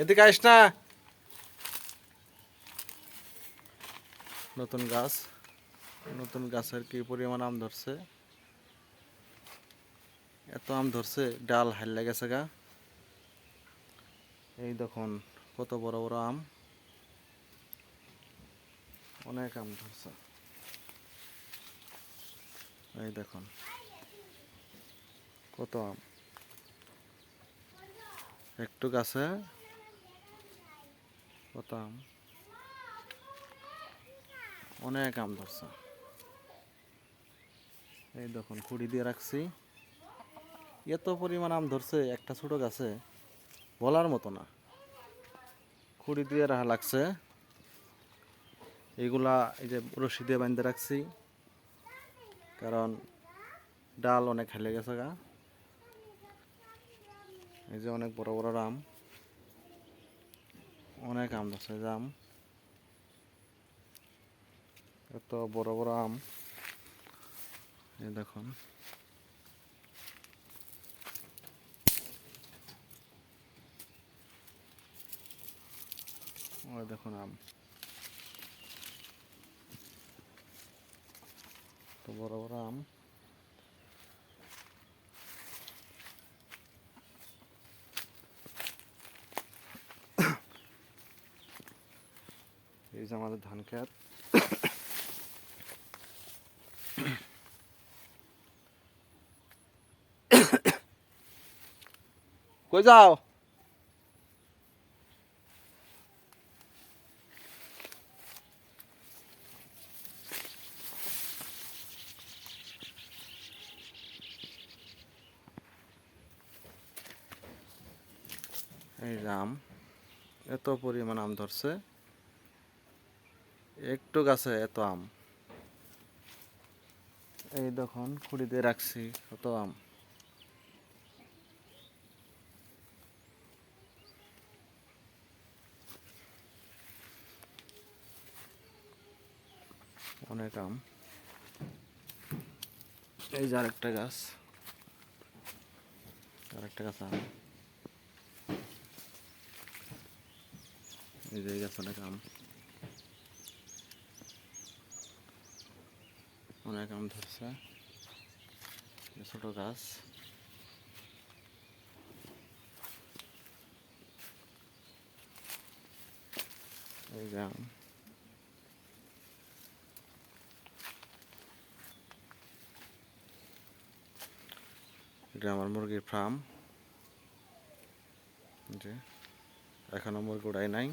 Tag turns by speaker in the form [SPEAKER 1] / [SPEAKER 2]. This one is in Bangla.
[SPEAKER 1] এদিকে আইস না। নতুন গাছ। নতুন গাছের কি পরিমাণ আম ধরছে। এত আম ধরছে, ডাল হাইলে গেছে গা। এই দেখুন, কত বড় বড় আম। অনেক আম ধরছে। এই দেখুন, কত আম। একটু গাছে কত অনেক আম ধরছে। এই দেখুন, খুঁড়ি দিয়ে রাখছি। এত পরিমাণ আম ধরছে, একটা ছোট গাছে, বলার মতো না। খুঁড়ি দিয়ে রাখা লাগছে। এইগুলা এই যে রশি দিয়ে বাঁধতে রাখছি। কারণ ডাল অনেক হেলে গেছে গা। এই যে অনেক বড় বড় আম অনেক আম ধরছে আম। এত বড় বড় আম। দেখুন। দেখুন আম। তো বড় বড় আম। এই যে আমাদের ধান খেত। কই যাও? এই আম এত পরিমাণ আম ধরছে। একটু গাছে এত আম। এই দেখুন খুঁড়ি দিয়ে রাখছি কত আম। অনেক আম। এই যে আরেকটা গাছ। আরেকটা গাছ আম। এই যে গাছ অনেক আম। অনেক আম ধরছে। ছোট গাছ। এই যে আম। এটা আমার মুরগির ফার্ম যে এখনও মুরগি উড়াই নাই।